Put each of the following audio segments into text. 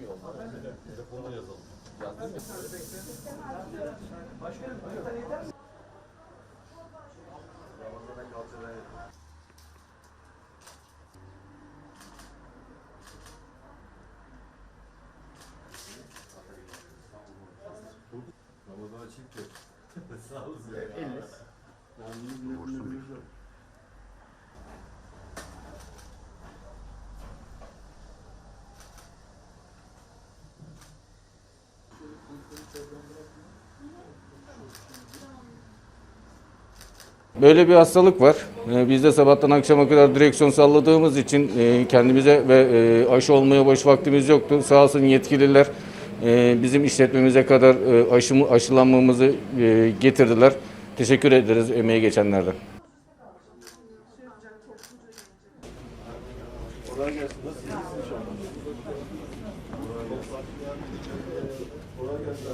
çıkmıyor onlar. Telefonda yazalım. Yazdın mı? Ramazan çıktı. Sağ olsun. Böyle bir hastalık var. Ee, Biz de sabahtan akşama kadar direksiyon salladığımız için e, kendimize ve e, aşı olmaya boş vaktimiz yoktu. Sağ olsun yetkililer e, bizim işletmemize kadar aşımı, aşılanmamızı getirdiler. Teşekkür ederiz emeği geçenlerden. Kolay gelsin. Nasıl iyisin şu anda? Kolay gelsin.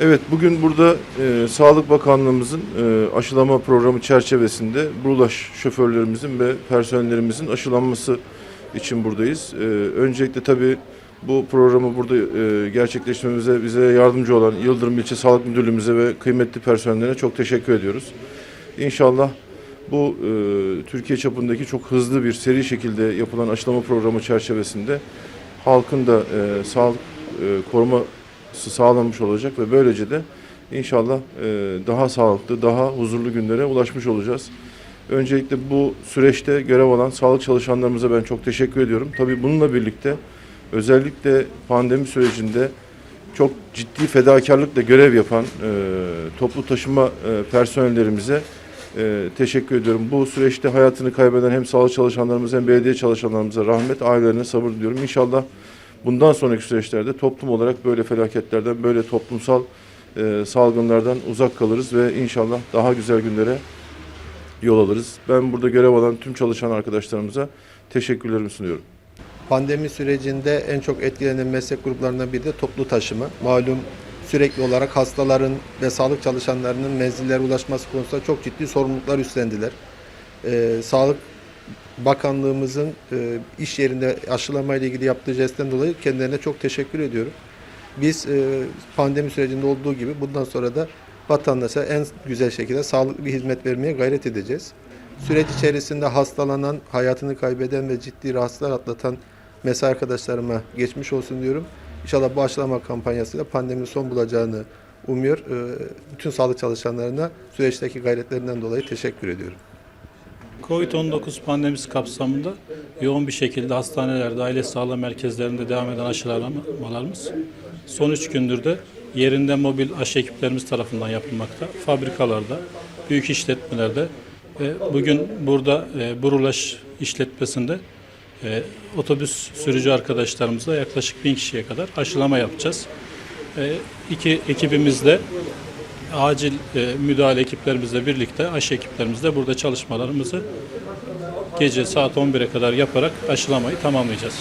Evet, bugün burada e, Sağlık Bakanlığımızın e, aşılama programı çerçevesinde Burulaş şoförlerimizin ve personellerimizin aşılanması için buradayız. E, öncelikle tabii bu programı burada e, gerçekleştirmemize bize yardımcı olan Yıldırım İlçe Sağlık Müdürlüğümüze ve kıymetli personellerine çok teşekkür ediyoruz. İnşallah bu e, Türkiye çapındaki çok hızlı bir seri şekilde yapılan aşılama programı çerçevesinde halkın da e, sağlık e, koruması sağlanmış olacak ve böylece de inşallah e, daha sağlıklı, daha huzurlu günlere ulaşmış olacağız. Öncelikle bu süreçte görev alan sağlık çalışanlarımıza ben çok teşekkür ediyorum. Tabii bununla birlikte özellikle pandemi sürecinde çok ciddi fedakarlıkla görev yapan e, toplu taşıma e, personellerimize e, teşekkür ediyorum. Bu süreçte hayatını kaybeden hem sağlık çalışanlarımıza hem belediye çalışanlarımıza rahmet, ailelerine sabır diliyorum. İnşallah bundan sonraki süreçlerde toplum olarak böyle felaketlerden, böyle toplumsal e, salgınlardan uzak kalırız ve inşallah daha güzel günlere yol alırız. Ben burada görev alan tüm çalışan arkadaşlarımıza teşekkürlerimi sunuyorum. Pandemi sürecinde en çok etkilenen meslek gruplarından biri de toplu taşıma. Malum sürekli olarak hastaların ve sağlık çalışanlarının menzillere ulaşması konusunda çok ciddi sorumluluklar üstlendiler. Ee, Sağlık Bakanlığımızın e, iş yerinde aşılama ile ilgili yaptığı jestten dolayı kendilerine çok teşekkür ediyorum. Biz e, pandemi sürecinde olduğu gibi bundan sonra da vatandaşa en güzel şekilde sağlıklı bir hizmet vermeye gayret edeceğiz. Süreç içerisinde hastalanan, hayatını kaybeden ve ciddi rahatsızlar atlatan mesai arkadaşlarıma geçmiş olsun diyorum. İnşallah bu aşılama kampanyasıyla pandeminin son bulacağını umuyor. Ee, Bütün sağlık çalışanlarına süreçteki gayretlerinden dolayı teşekkür ediyorum. Covid-19 pandemisi kapsamında yoğun bir şekilde hastanelerde, aile sağlığı merkezlerinde devam eden aşılamalarımız son üç gündür de yerinde mobil aşı ekiplerimiz tarafından yapılmakta. Fabrikalarda, büyük işletmelerde ve bugün burada e, Burulaş işletmesinde e, otobüs sürücü arkadaşlarımızla yaklaşık bin kişiye kadar aşılama yapacağız. E, iki ekibimizle acil e, müdahale ekiplerimizle birlikte, aşı ekiplerimizle burada çalışmalarımızı gece saat 11'e kadar yaparak aşılamayı tamamlayacağız.